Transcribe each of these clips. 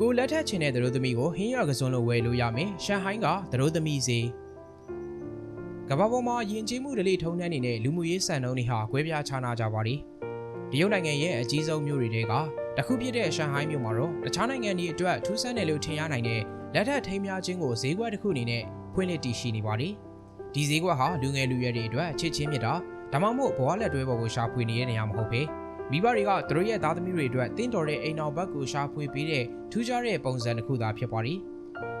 ကိုလက်ထက်ချင်တဲ့သတို့သမီးကိုဟင်းရကစွန်းလို့ဝယ်လို့ရမယ်ရှန်ဟိုင်းကသတို့သမီးစီကမ္ဘာပေါ်မှာယဉ်ကျေးမှုဓလေ့ထုံးတမ်းနေတဲ့လူမှုရေးစံနှုန်းတွေဟာကွဲပြားခြားနားကြပါသည်တရုတ်နိုင်ငံရဲ့အကြီးဆုံးမြို့တွေထဲကတစ်ခုဖြစ်တဲ့ရှန်ဟိုင်းမြို့မှာတော့တခြားနိုင်ငံတွေအတွက်ထူးဆန်းတယ်လို့ထင်ရနိုင်တဲ့လက်ထက်ထိမ်းများခြင်းကိုဈေးကွက်တစ်ခုအနေနဲ့ဖွင့်လှစ်တည်ရှိနေပါသည်ဒီဈေးကွက်ဟာလူငယ်လူရွယ်တွေအတွက်ချစ်ချင်းမြတ်တာဒါမှမဟုတ်ဘဝလက်တွဲပေါ်ကိုရှာဖွေနေတဲ့နေရာမဟုတ်ဘဲ မိဘတွေကသူတို့ရဲ့သားသမီးတွေအတွက်တင်းတော်တဲ့အိမ်တော်ဘက်ကိုရှာဖွေပေးတဲ့ထူးခြားတဲ့ပုံစံတစ်ခုသာဖြစ်ပါသည်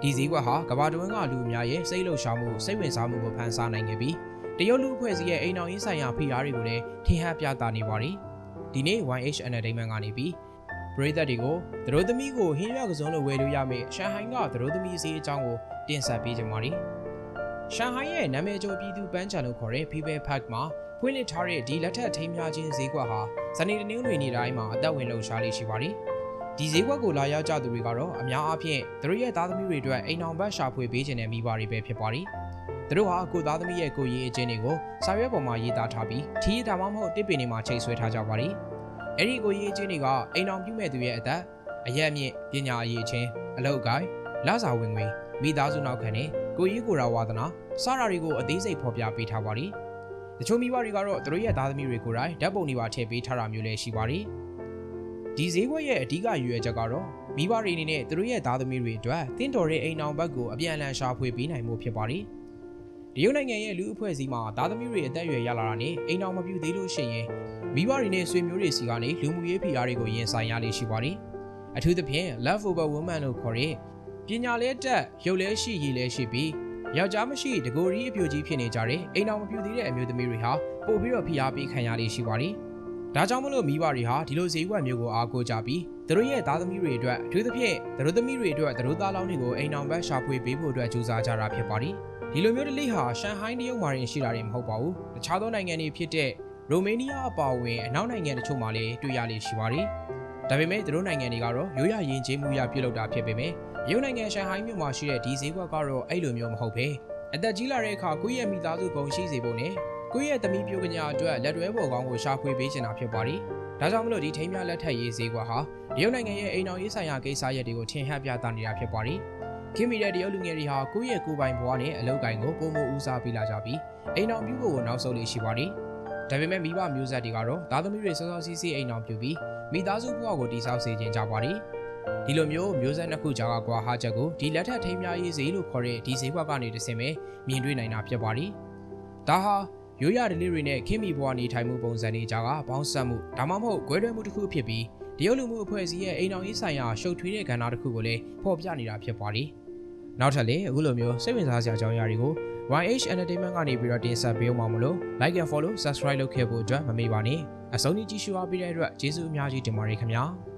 ဒီဈေးကွက်ဟာကမ္ဘာတွင်းကလူအများရဲ့စိတ်လှုပ်ရှားမှုစိတ်ဝင်စားမှုကိုဖန်ဆားနိုင်ခဲ့ပြီးတရုတ်လူအဖွဲ့အစည်းရဲ့အိမ်တော်ရေးဆိုင်ရာဖိအားတွေကိုလည်းထင်ဟပ်ပြသနေပါသည်ဒီနေ့ YH Entertainment ကနေပြီးပရိသတ်တွေကိုသတို့သမီးကိုဟင်းရွက်ကစုံလို့ဝယ်လို့ရမယ့်ရှန်ဟိုင်းကသတို့သမီးဈေးအကြောင်းကိုတင်ဆက်ပေးကြပါမယ် ရှန်ဟိုင်းရဲ့နာမည်ကျော်ပြည်သူပန်းချံလို့ခေါ်တဲ့ People Park မှာဖွင့်လှစ်ထားတဲ့ဒီလက်ထက်ထိမ်းများခြင်းဈေးကွက်ဟာဇနီးတနင်္ဂနွေနေ့တိုင်းမှာအသက်ဝင်လှုပ်ရှားလေးရှိပါတယ်။ဒီဈေးကွက်ကိုလာရောက်ကြသူတွေကတော့အများအားဖြင့်သူတို့ရဲ့သားသမီးတွေအတွက်အိမ်အောင်ဘတ်ရှာဖွေပေးခြင်းနဲ့မိဘတွေပဲဖြစ်ပါတယ်။သူတို့ဟာကိုသားသမီးရဲ့ကိုရေးအချင်းတွေကိုစာရွက်ပေါ်မှာရေးသားထားပြီးထီးဒါမှမဟုတ်တစ်ပင်တွေမှာချိန်ဆွဲထားကြပါတယ်။အဲ့ဒီကိုရေးအချင်းတွေကအိမ်အောင်ပြုမဲ့သူရဲ့အသက်အရက်မြင့်ပညာအရေးအချင်းအလောက်ကိုင်းလစာဝင်ငွေမိသားစုနောက်ခံနဲ့ ကိုရေးကိုရာဝါသနာစတာတွေကိုအသေးစိတ်ဖော်ပြပေးထားပါတယ်။တချို့မိဘတွေကတော့သူတို့ရဲ့သားသမီးတွေကိုယ်တိုင်ဓာတ်ပုံတွေပါထည့်ပေးထားတာမျိုးလည်းရှိပါတယ်။ဒီဈေးကွက်ရဲ့အဓိကရည်ရွယ်ချက်ကတော့မိဘတွေအနေနဲ့သူတို့ရဲ့သားသမီးတွေအတွက်တင်းတော်တဲ့အိမ်အောင်ဘက်ကိုအပြန်အလှန်ရှာဖွေပေးနိုင်မှုဖြစ်ပါတယ်။တရုတ်နိုင်ငံရဲ့လူအဖွဲ့အစည်းမှာသားသမီးတွေအသက်အရွယ်ရလာတာနဲ့အိမ်အောင်မပြူသေးလို့ရှိရင်မိဘတွေနဲ့ဆွေမျိုးတွေစီကနေလူမှုရေးဖိအားတွေကိုရင်ဆိုင်ရလေရှိပါတယ်။အထူးသဖြင့် love over woman လို့ခေါ်တဲ့ ပညာလဲတက်ရုပ်လဲရှိရည်လဲရှိပြီးယောက်ျားမရှိတကိုရီအပြိုကြီးဖြစ်နေကြတဲ့အိမ်တော်မပြူသေးတဲ့အမျိုးသမီးတွေဟာပို့ပြီးတော့ဖိအားပေးခံရလေးရှိပါတယ်။ဒါကြောင့်မလို့မိဘတွေဟာဒီလိုဈေးကွက်မျိုးကိုအားကိုးကြပြီးသူတို့ရဲ့သားသမီးတွေအတွက်အထူးသဖြင့်သူတို့သမီးတွေအတွက်သူတို့သားလောင်းတွေကိုအိမ်တော်ဘက်ရှာဖွေပေးဖို့အတွက်ကြိုးစားကြတာဖြစ်ပါတယ်။ဒီလိုမျိုးတလေးဟာရှန်ဟိုင်းတရုတ်မှာရင်ရှိတာတွေမဟုတ်ပါဘူး။တခြားသောနိုင်ငံတွေဖြစ်တဲ့ရိုမေးနီးယားအပါအဝင်အနောက်နိုင်ငံတချို့မှာလည်းတွေ့ရလေးရှိပါတယ်။ ဒါပေမဲ့သူတို့နိုင်ငံတွေကတော့ရိုးရရင်ကျေးမှုရပြုလုပ်တာဖြစ်ပေမဲ့ရုပ်နိုင်ငံရှန်ဟိုင်းမြို့မှာရှိတဲ့ဒီဈေးကွက်ကတော့အဲ့လိုမျိုးမဟုတ်ဘဲအသက်ကြီးလာတဲ့အခါကိုယ့်ရဲ့မိသားစုပုံရှိစေဖို့နဲ့ကိုယ့်ရဲ့သမီးပြိုကညာအတွက်လက်တွဲပေါ်ကောင်းကိုရှာဖွေပေးချင်တာဖြစ်ပါတယ်။ဒါကြောင့်မလို့ဒီထိမ်းများလက်ထက်ရေးဈေးကွက်ဟာရုပ်နိုင်ငံရဲ့အိမ်တော်ရေးဆိုင်ရာကိစ္စရပ်တွေကိုထင်ဟပ်ပြသနေတာဖြစ်ပါတယ်။ခင်မီတဲ့တရုတ်လူငယ်တွေဟာကိုယ့်ရဲ့ကိုယ်ပိုင်ဘဝနဲ့အလုပ်ကိုင်ကိုပုံမဦးစားပေးလာကြပြီးအိမ်တော်ပြုဖို့ကိုနောက်ဆုံးလေးရှိပါတယ်။ဒါပေမဲ့မိဘမျိုးဆက်တွေကတော့သားသမီးတွေစောစောစီးစီးအိမ်တော်ပြုပြီး မိသားစုဘဝကိုတည်ဆောက်စေခြင်းကြပါတယ်။ဒီလိုမျိုးမျိုးဆက်နှစ်ခုကြားကကွာဟာချက်ကိုဒီလက်ထက်ထိမ်းများရေးဈေးလို့ခေါ်တဲ့ဒီဈေးဘက်ကနေတဆင်ပဲမြင်တွေ့နိုင်တာဖြစ်ပါတယ်။ဒါဟာရိုးရဒလေးတွေနဲ့ခင်မီဘွားနေထိုင်မှုပုံစံတွေကြားကပေါင်းစပ်မှုဒါမှမဟုတ်ကွဲတွဲမှုတစ်ခုဖြစ်ပြီးတရုတ်လူမှုအဖွဲ့အစည်းရဲ့အိမ်တော်ရေးဆိုင်ရာရှုပ်ထွေးတဲ့ကဏ္ဍတစ်ခုကိုလည်းဖော်ပြနေတာဖြစ်ပါတယ်။နောက်ထပ်လည်းအခုလိုမျိုးစိတ်ဝင်စားစရာအကြောင်းအရာတွေကို YH Entertainment ကနေပြီးတော့တင်ဆက်ပေးအောင်ပါမလို့ like and follow subscribe လုပ်ခဲ့ဖို့အတွက်မမေ့ပါနဲ့အဆုံးထိကြည့်ရှုအားပေးတဲ့အတွက်ကျေးဇူးအများကြီးတင်ပါတယ်ခင်ဗျာ။